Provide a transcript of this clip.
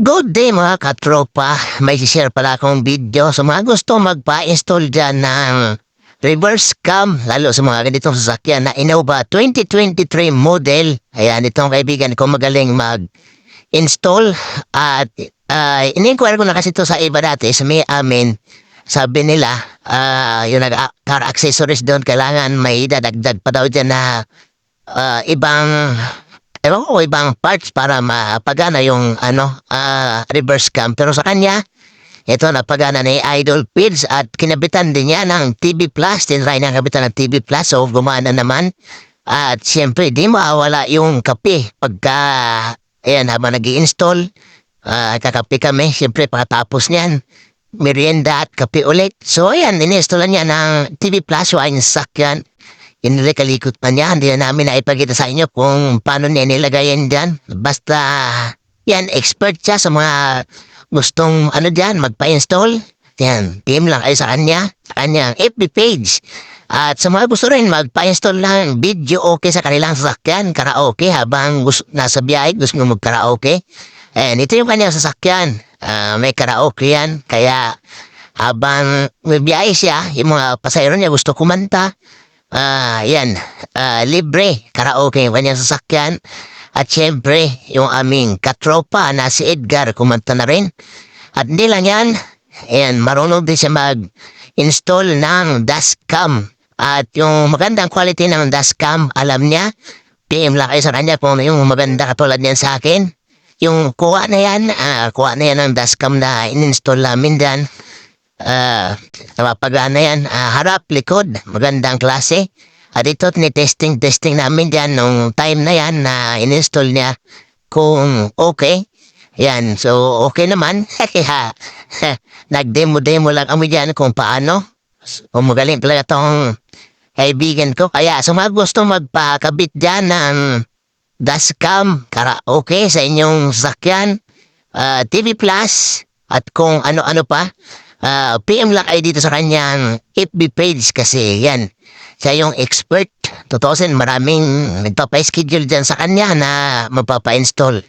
Good day mga katropa. May share pala akong video sa mga gusto magpa-install dyan ng reverse cam. Lalo sa mga ganitong sasakyan na Innova 2023 model. Ayan, itong kaibigan ko magaling mag-install. At uh, in-inquire ko na kasi ito sa iba dati sa may amin. Sabi nila, ah yung nag car accessories doon, kailangan may dadagdag pa daw dyan na ah, ibang ewan ko ibang parts para mapagana yung ano ah, reverse cam. Pero sa kanya ito napagana ni Idol Pids at kinabitan din niya ng TV Plus. Tinry niya kabitan ng TV Plus so gumana naman. At siyempre di mawala yung kape pagka ayan habang nag install uh, kakape kami siyempre pagkatapos niyan. Merienda at kape ulit. So ayan ininstall niya ng TV Plus wine sakyan Inilikalikot pa niya, hindi na namin naipagita sa inyo kung paano niya nilagay yan dyan. Basta, yan, expert siya sa mga gustong, ano dyan, magpa-install. Yan, team lang ay sa kanya, kanyang FB page. At sa mga gusto rin magpa-install ng video okay sa kanilang sasakyan, karaoke, habang gusto, nasa biyahe, gusto mo mag-karaoke. And ito yung kanyang sasakyan. Ah, may karaoke yan, kaya habang biyahe siya, yung mga pasayro niya gusto kumanta, Ah, yan. Ah, libre. Karaoke kanyang sasakyan. At syempre, yung aming katropa na si Edgar, kumanta na rin. At hindi lang yan, ayan, marunong din siya mag-install ng dashcam. At yung magandang quality ng dashcam, alam niya, PM lang kayo sa kanya kung yung maganda katulad niyan sa akin. Yung kuha na yan, ah, kuha na yan ng dashcam na in-install namin dyan. Ah, napapagana yan. Ah, harap, likod, magandang klase. At ito, testing testing namin dyan nung time na yan na in-install niya kung okay. Yan, so okay naman. Nag-demo-demo lang kami dyan kung paano. Kung magaling talaga tong kaibigan ko. Kaya, sa mga magpakabit dyan ng dashcam, karaoke sa inyong sakyan, ah, TV Plus, at kung ano-ano pa, Ah, PM lang kayo dito sa kanyang FB page kasi yan. Siya yung expert. Tutusin, maraming nagpapa-schedule dyan sa kanya na magpapa-install.